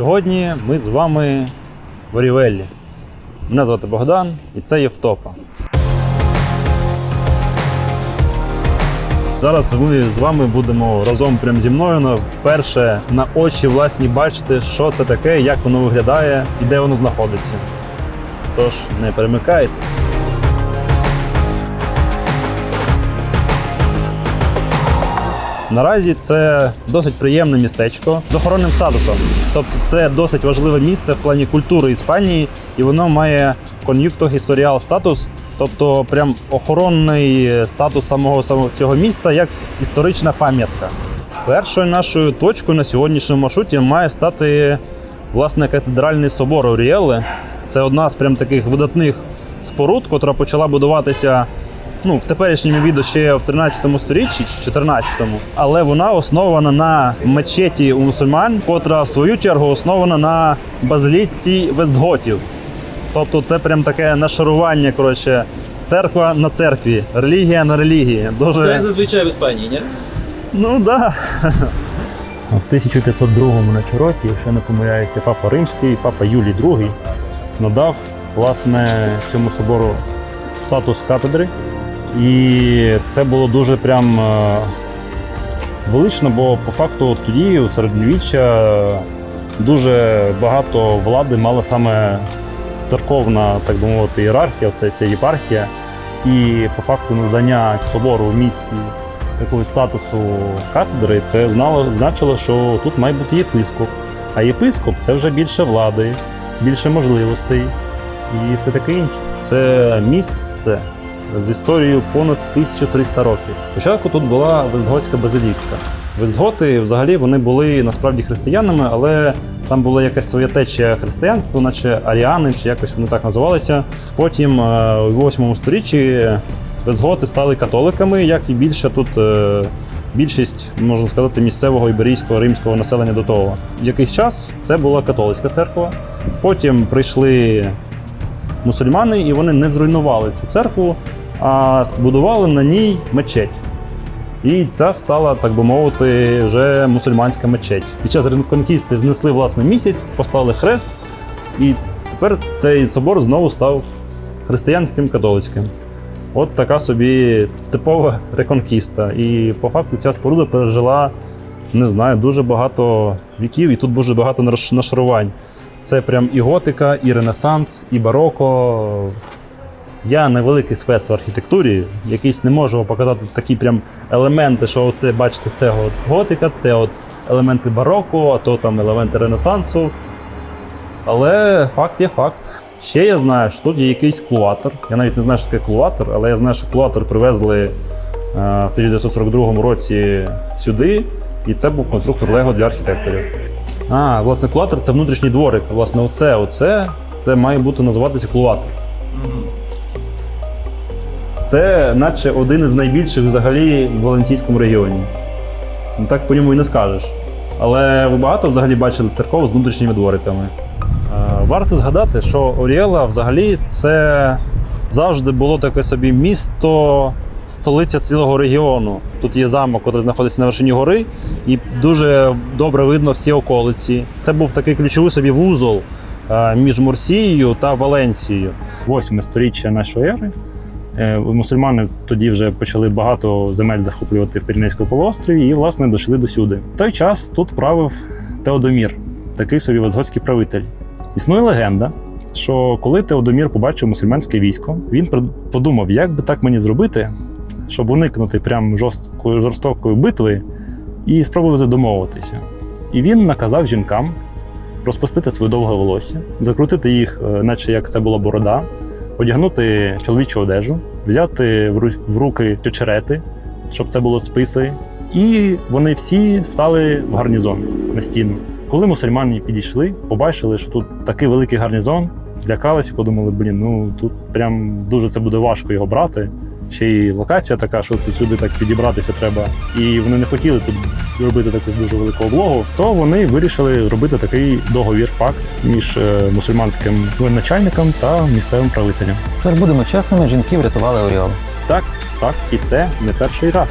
Сьогодні ми з вами в Орівеллі. Мене звати Богдан і це Євтопа. Зараз ми з вами будемо разом прямо зі мною на- вперше на очі власні бачити, що це таке, як воно виглядає і де воно знаходиться. Тож не перемикайтесь. Наразі це досить приємне містечко з охоронним статусом. Тобто це досить важливе місце в плані культури Іспанії, і воно має кон'юкто історіал статус, тобто прям охоронний статус самого, самого цього міста як історична пам'ятка. Першою нашою точкою на сьогоднішньому маршруті має стати власне катедральний собор Орієле. Це одна з прям таких видатних споруд, котра почала будуватися ну, в теперішньому відео ще в 13 сторіччі чи 14-му, але вона основана на мечеті у мусульман, котра в свою чергу основана на базиліці Вестготів. Тобто це прям таке нашарування, коротше, церква на церкві, релігія на релігії. Дуже... Це зазвичай в Іспанії, ні? Ну да. В 1502 наче році, якщо не помиляюся, папа Римський, папа Юлій II надав власне цьому собору статус катедри. І це було дуже прям е, велично, бо по факту тоді, у середньовіччя, дуже багато влади мала саме церковна, так би мовити, ієрархія, це ця єпархія. І по факту надання собору в місті такого статусу кафедри, це знало, значило, що тут має бути єпископ. А єпископ це вже більше влади, більше можливостей і це таке інше. Це місце з історією понад 1300 років. Спочатку тут була Вестготська базиліка. Вестготи взагалі вони були насправді християнами, але там була якась своя течія християнства, наче аріани, чи якось вони так називалися. Потім е, у 8 сторіччі Вестготи стали католиками, як і більше тут е, більшість, можна сказати, місцевого іберійського римського населення до того. Якийсь час це була католицька церква. Потім прийшли мусульмани, і вони не зруйнували цю церкву, а збудували на ній мечеть. І ця стала, так би мовити, вже мусульманська мечеть. Під час реконкісти знесли власне місяць, поставили хрест, і тепер цей собор знову став християнським католицьким. От така собі типова реконкіста. І по факту ця споруда пережила, не знаю, дуже багато віків, і тут дуже багато наш- нашарувань. Це прям і готика, і ренесанс, і бароко. Я не великий спец в архітектурі, якийсь не можу показати такі прям елементи, що оце, бачите, це от готика, це от елементи бароко, а то там елементи ренесансу. Але факт є факт. Ще я знаю, що тут є якийсь клуатор. Я навіть не знаю, що таке клуатор, але я знаю, що клуатор привезли е, в 1942 році сюди, і це був конструктор Лего для архітекторів. А, власне, клуатор це внутрішній дворик. Власне, оце, оце це має бути називатися клуатор. Це наче один із найбільших взагалі в Валенційському регіоні. Ну, так по ньому і не скажеш. Але ви багато взагалі бачили церков з внутрішніми двориками. Е, Варто згадати, що Орієла взагалі це завжди було таке собі місто, столиця цілого регіону. Тут є замок, який знаходиться на вершині гори, і дуже добре видно всі околиці. Це був такий ключовий собі вузол е, між Мурсією та Валенсією. Восьме сторіччя нашої ери. Е, Мусульмани тоді вже почали багато земель захоплювати в Піренейському полуострові і, власне, дійшли до сюди. В той час тут правив Теодомір, такий собі возготський правитель. Існує легенда, що коли Теодомір побачив мусульманське військо, він подумав, як би так мені зробити, щоб уникнути прям жорсткої, жорстокої битви і спробувати домовитися. І він наказав жінкам розпустити своє довге волосся, закрутити їх, е, наче як це була борода, одягнути чоловічу одежу, взяти в ру- в руки очерети, щоб це було списи. І вони всі стали в гарнізон на стіну. Коли мусульмани підійшли, побачили, що тут такий великий гарнізон, злякалися, подумали, блін, ну тут прям дуже це буде важко його брати. Ще й локація така, що тут сюди так підібратися треба. І вони не хотіли тут робити таку дуже велику облогу. То вони вирішили робити такий договір, пакт між е, мусульманським воєначальником та місцевим правителем. Тож будемо чесними, жінки врятували Оріол. Так, так, і це не перший раз.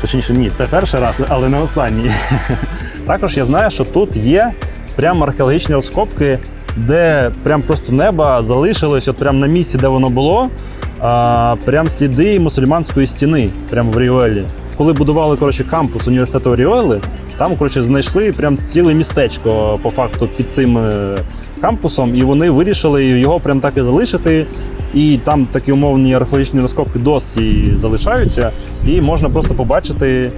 Точніше, ні, це перший раз, але не останній. Також я знаю, що тут є прям археологічні розкопки, де прям просто небо залишилось, от прям на місці, де воно було, а, прям сліди мусульманської стіни, прямо в Ріуелі. Коли будували коротше, кампус університету Ріуели, там коротше, знайшли прям ціле містечко по факту під цим е, кампусом, і вони вирішили його прям так і залишити. І там такі умовні археологічні розкопки досі залишаються, і можна просто побачити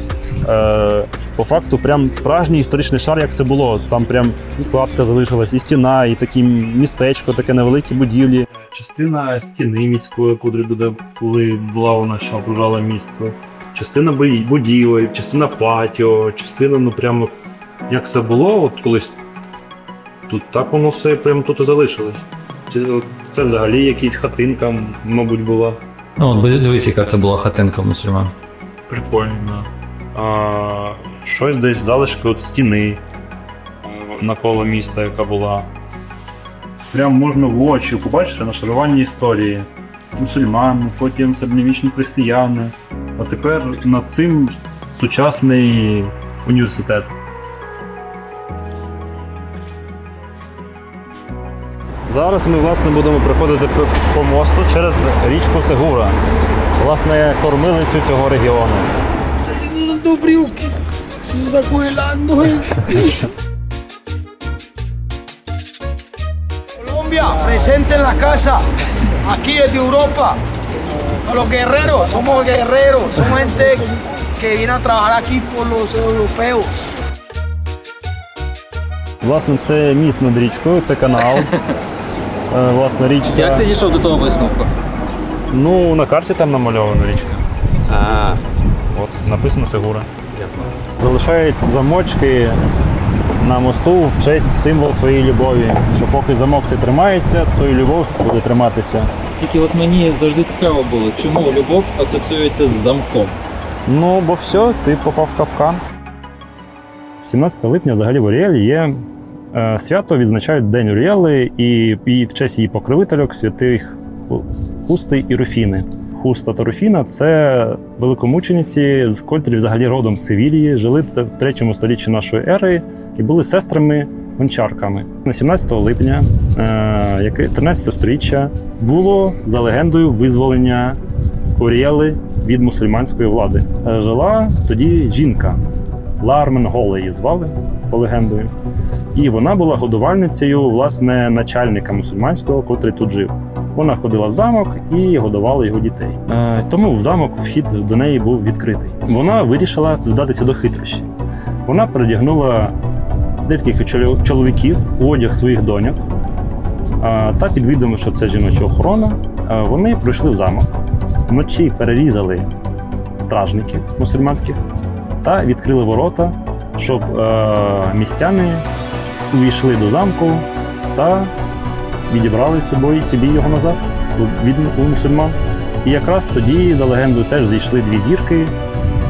е, по факту прям справжній історичний шар, як це було. Там прям і кладка залишилась, і стіна, і таке містечко, таке невеликі будівлі. Частина стіни міської, куди буде були була вона, що окружала місто. Частина будівель, частина патіо, частина, ну прямо як це було, от колись тут так воно все прямо тут і залишилось. Це взагалі якась хатинка, мабуть, була. Ну, от дивись, яка це була хатинка мусульман. Прикольно. А, щось десь залишки от стіни е, навколо міста, яка була. Прям можна в очі побачити нашарування історії. Мусульмани, потім середньовічні християни. А тепер над цим сучасний університет. Зараз ми власне будемо проходити по- мосту через річку Сегура, власне, кормилицю цього регіону. dando está congelando. eh. Colombia, presente en la casa. Aquí es de Europa. A los guerreros, somos guerreros, somos gente que viene a trabajar aquí por los europeos. Власне, це міст над річкою, це канал. Е, Власне, річка. Як ти дійшов до того висновку? Ну, на карті там намальована річка. А, От, написано Сегура. Ясно. Залишають замочки на мосту в честь символ своєї любові. Що поки замок цей тримається, то і любов буде триматися. Тільки от мені завжди цікаво було, чому любов асоціюється з замком. Ну, бо все, ти попав в капкан. 17 липня взагалі в Оріелі є е, свято, відзначають День Оріели і, і в честь її покровительок святих Хусти і Руфіни. Хуста та Руфіна це великомучениці, котрі взагалі родом з Севілії, жили в 3 столітті нашої ери і були сестрами гончарками. На 17 липня, е, яке 13 століття, було за легендою визволення Оріели від мусульманської влади. Е, Жила тоді жінка. Лармен Голе її звали по легендою. І вона була годувальницею власне начальника мусульманського, котрий тут жив. Вона ходила в замок і годувала його дітей. Е, тому в замок вхід до неї був відкритий. Вона вирішила вдатися до хитрощі. Вона передягнула чоло- чоловіків у одяг своїх доньок. Та під відомо, що це жіноча охорона, вони пройшли в замок, вночі перерізали стражників мусульманських та відкрили ворота, щоб е, містяни увійшли до замку та відібрали собою собі його назад від у мусульман. І якраз тоді, за легендою, теж зійшли дві зірки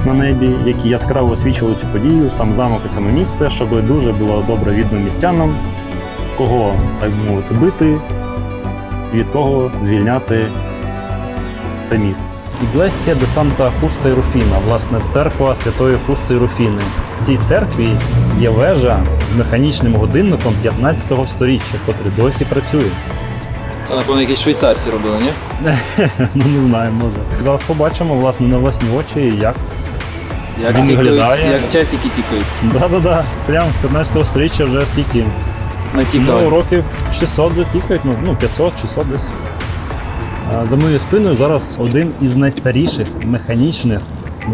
на небі, які яскраво освічували цю подію, сам замок і саме місто, щоб дуже було добре видно містянам, кого, так би мовити, бити, від кого звільняти це місто. Іглесія де Санта Хуста і Руфіна, власне, церква Святої Хусти і Руфіни. В цій церкві є вежа з механічним годинником 15 століття, котрий досі працює. Це, напевно, якісь швейцарці робили, ні? ну не знаю, може. Зараз побачимо власне на власні очі, як. Як Він тікають, виглядає. як часики тікають. Да-да-да. Прямо з 15 століття вже скільки? Ну, Натікають. років 600 вже тікають, ну, ну 500, 600 десь. За моєю спиною зараз один із найстаріших механічних,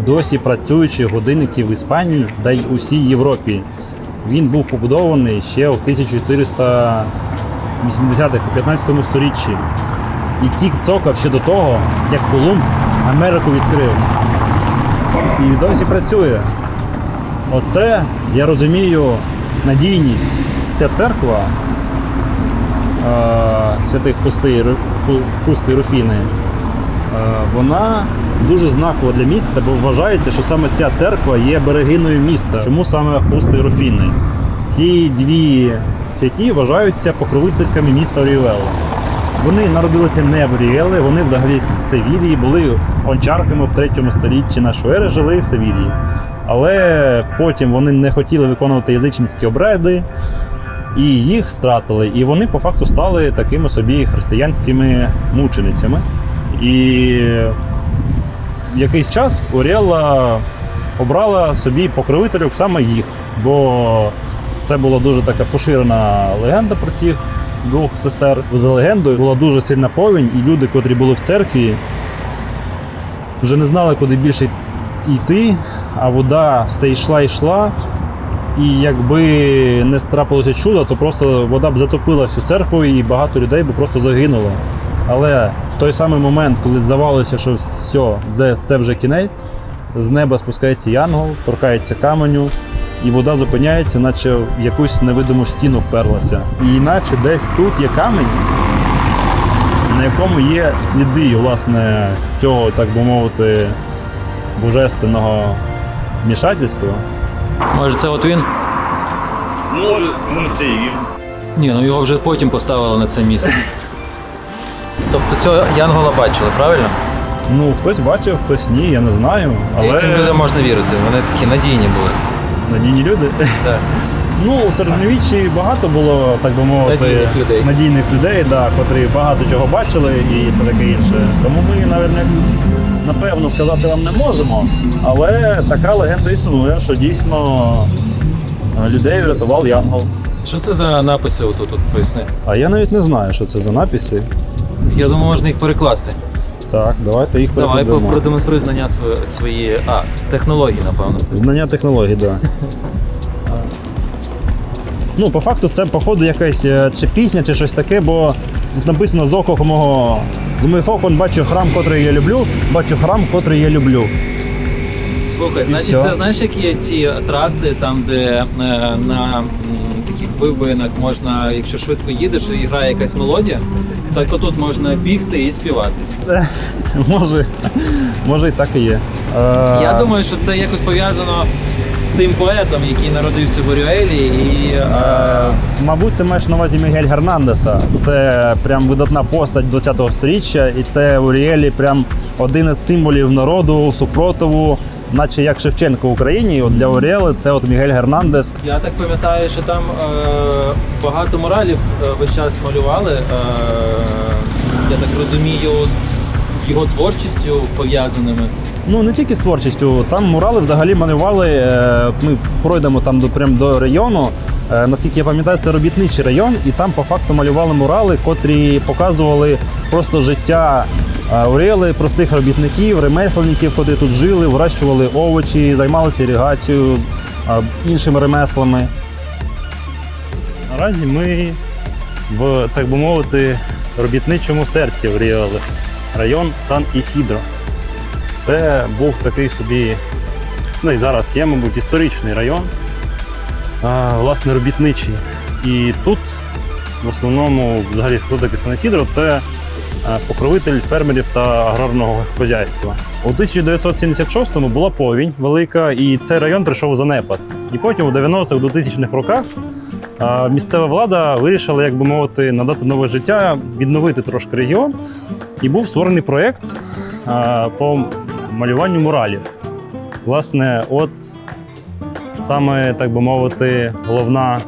досі працюючих годинників в Іспанії та й усій Європі. Він був побудований ще в 1480-х, у 15 сторіччі. І тік цокав ще до того, як Колумб Америку відкрив. І досі працює. Оце, я розумію, надійність. Ця церква е, святих і Руфіни, вона дуже знакова для місця, бо вважається, що саме ця церква є берегиною міста. Чому саме Хусти Руфіни? Ці дві святі вважаються покровительками міста Оріюела. Вони народилися не в Орієлі, вони взагалі з Севілії, були гончарками в 3 столітті нашої ери, жили в Севілії. Але потім вони не хотіли виконувати язичницькі обряди і їх стратили. І вони по факту стали такими собі християнськими мученицями. І якийсь час Уріела обрала собі покровителів саме їх, бо це була дуже така поширена легенда про цих двох сестер. За легендою була дуже сильна повінь, і люди, котрі були в церкві, вже не знали, куди більше йти, а вода все йшла йшла. І якби не трапилося чудо, то просто вода б затопила всю церкву і багато людей би просто загинуло. Але в той самий момент, коли здавалося, що все, це- вже кінець, з неба спускається янгол, торкається каменю, і вода зупиняється, наче в якусь невидиму стіну вперлася. І наче десь тут є камінь, на якому є сліди, власне, цього, так би мовити, божественного вмішательства. Може, це от він? Може, ну це і він. Ні, ну його вже потім поставили на це місце. Тобто цього Янгола бачили, правильно? Ну, хтось бачив, хтось ні, я не знаю. Але І цим людям можна вірити. Вони такі надійні були. надійні люди. Так. Ну, у середньовіччі багато було, так би мовити, Надійних людей. надійних людей, да, котрі багато чого бачили і все таке інше. Тому ми, напевно, напевно, сказати вам не можемо. Але така легенда існує, що дійсно е, людей врятував Янгол. Що це за написи отут тут поясни? А я навіть не знаю, що це за написи. Я думаю, можна їх перекласти. Так, давайте їх Давай перекладемо. продемонструй знання свої, свої. А, технології, напевно. Знання технологій, так. Да. Ну, по факту, це, походу, якась е, чи пісня, чи щось таке, бо тут написано з око мого. З моїх окон бачу храм, котрий я люблю, бачу храм, котрий я люблю. Слухай, значить, всьо. це знаєш, які є ці траси, там, де е, на м, таких вибоїнах можна, якщо швидко їдеш і грає якась мелодія, так отут можна бігти і співати. Може, може і так і є. Я думаю, що це якось пов'язано з тим поетом, який народився в Оріуелі, і е, Мабуть, ти маєш на увазі Мігель Гернандеса. Це прям видатна постать 20-го сторіччя, і це в Уріелі прям один із символів народу, супротиву, наче як Шевченко в Україні. От для Уріели це от Мігель Гернандес. я так пам'ятаю, що там е, багато моралів е, весь час малювали. Е, я так розумію, з його творчістю пов'язаними. Ну не тільки з творчістю, там мурали взагалі малювали. е, Ми пройдемо там до прям до району. Е, Наскільки я пам'ятаю, це робітничий район, і там по факту малювали мурали, котрі показували просто життя е, простих робітників, ремесленників, котрі тут жили, вирощували овочі, займалися іригацією, іншими ремеслами. Наразі ми в, так би мовити, робітничому серці Уріели, район Сан Ісідро. Це був такий собі, ну і зараз є, мабуть, історичний район, а, власне, робітничий. І тут в основному, взагалі, хто таке Санесідро, це покровитель фермерів та аграрного хазяйства. У 1976-му була повінь велика, і цей район прийшов у занепад. І потім у 90-х 2000-х роках місцева влада вирішила, як би мовити, надати нове життя, відновити трошки регіон. І був створений проєкт по малюванню муралів. Власне, от саме, так би мовити, головна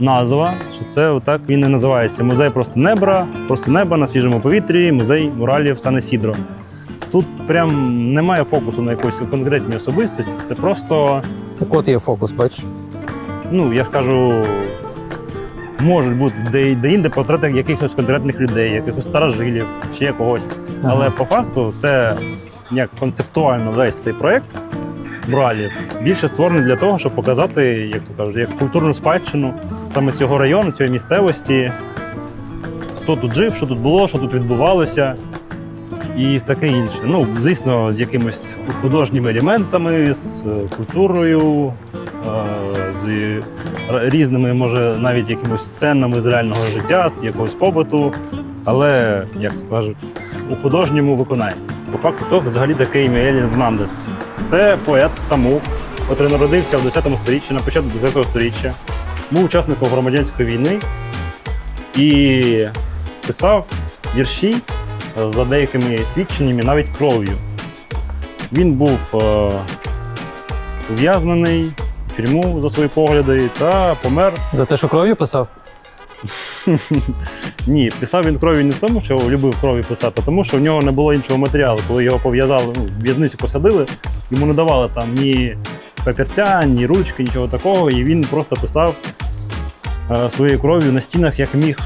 назва, що це отак він і називається. Музей просто неба, просто неба на свіжому повітрі, музей муралів Сан Сідро. Тут прям немає фокусу на якоїсь конкретній особистості. Це просто, Так от є фокус, бачиш? ну я ж кажу, можуть бути де, де інде портрети якихось конкретних людей, якихось старожилів, ще когось. Але по факту це як концептуально весь цей проект Бралів більше створений для того, щоб показати, як то кажуть, як культурну спадщину саме цього району, цієї місцевості, хто тут жив, що тут було, що тут відбувалося. І таке інше. Ну, звісно, з якимись художніми елементами, з е, культурою, е, з різними, може, навіть якимось сценами з реального життя, з якогось побуту. Але, як то кажуть, у художньому виконанні. По факту, хто взагалі такий Мігель Гернандес? Це поет самук, який народився в 10 сторіччі, на початку 10 сторіччя, був учасником громадянської війни і писав вірші е, за деякими свідченнями, навіть кров'ю. Він був е, ув'язнений в тюрму за свої погляди та помер. За те, що кров'ю писав? Ні, писав він крові не тому, що любив крові писати, а тому що в нього не було іншого матеріалу. Коли його пов'язали, ну, в'язницю посадили, йому не давали там ні папірця, ні ручки, нічого такого, і він просто писав е, своєю кров'ю на стінах як міг.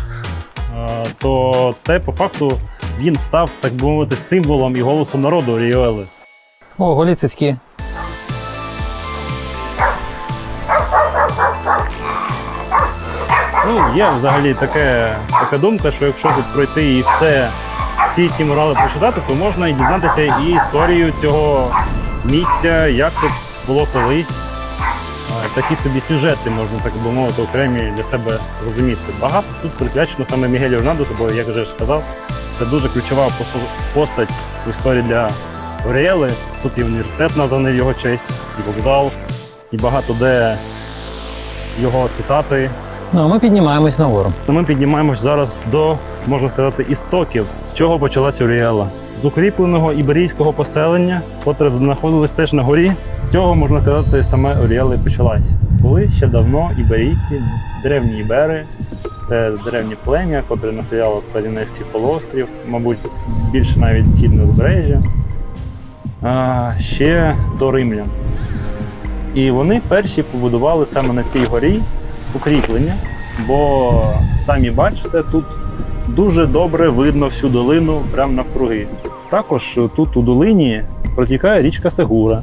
Е, то це по факту він став, так би мовити, символом і голосом народу Оріоели. О, голі Ну, є взагалі таке, така думка, що якщо тут пройти і все, всі ці морали прочитати, то можна і дізнатися і історію цього місця, як тут було колись. Такі собі сюжети, можна так би мовити, окремі для себе розуміти. Багато тут присвячено саме Мігелю Орнандусу, бо, як вже сказав, це дуже ключова постать в історії для Оріели. Тут і університет названий в його честь, і вокзал, і багато де його цитати. Ну, а ми піднімаємось нагору. То ми піднімаємось зараз до, можна сказати, істоків, з чого почалася Оріела. З укріпленого іберійського поселення, котре знаходилось теж на горі. З цього, можна сказати, саме Оріела і почалась. Колись ще давно іберійці, древні ібери, це древнє плем'я, котре населяло Пиренейський полуострів, мабуть, більше навіть східне узбережжя, а, ще до римлян. І вони перші побудували саме на цій горі укріплення, бо самі бачите, тут дуже добре видно всю долину прямо навкруги. Також тут у долині протікає річка Сегура.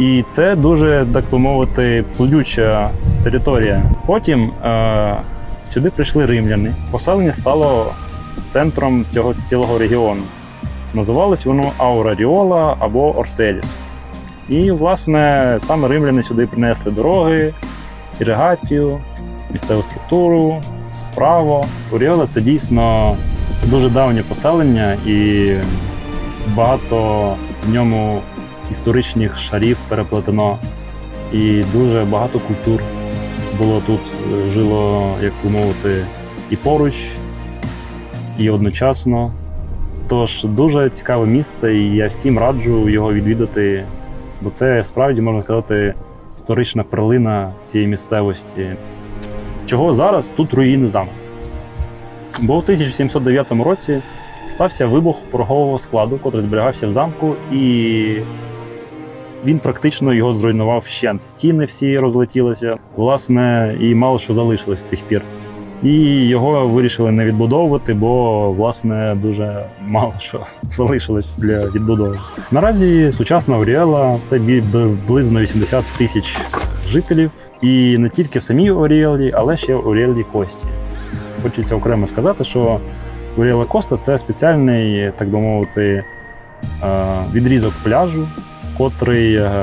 І це дуже, так би мовити, плодюча територія. Потім е, сюди прийшли римляни. Поселення стало центром цього цілого регіону. Називалось воно Аураріола або Орселіс. І, власне, саме римляни сюди принесли дороги, іригацію, місцеву структуру, право. Оріола це дійсно дуже давнє поселення і багато в ньому історичних шарів переплетено. І дуже багато культур було тут, е, жило, як би мовити, і поруч, і одночасно. Тож дуже цікаве місце, і я всім раджу його відвідати, бо це справді можна сказати історична перлина цієї місцевості. Чого зараз тут руїни замку? Бо у 1709 році стався вибух порогового складу, котрий зберігався в замку, і він практично його зруйнував вщент. Стіни всі розлетілися, власне, і мало що залишилось з тих пір. І його вирішили не відбудовувати, бо власне дуже мало що залишилось для відбудови. Наразі сучасна Оріела це приблизно 80 тисяч жителів, і не тільки в самій Оріелі, але ще Оріелі Кості. Хочеться окремо сказати, що Оріела Коста це спеціальний, так би мовити, е, відрізок пляжу, котрий е,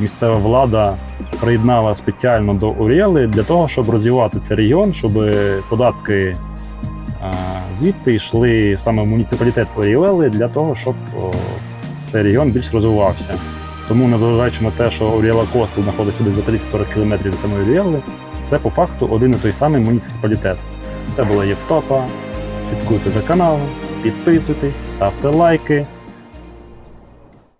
місцева влада приєднала спеціально до Оріели для того, щоб розвивати цей регіон, щоб податки звідти йшли саме в муніципалітет Оріели для того, щоб цей регіон більш розвивався. Тому, незважаючи на те, що Оріела Коста знаходиться десь за 30-40 кілометрів від самої Оріели, це по факту один і той самий муніципалітет. Це була Євтопа. Слідкуйте за каналом, підписуйтесь, ставте лайки.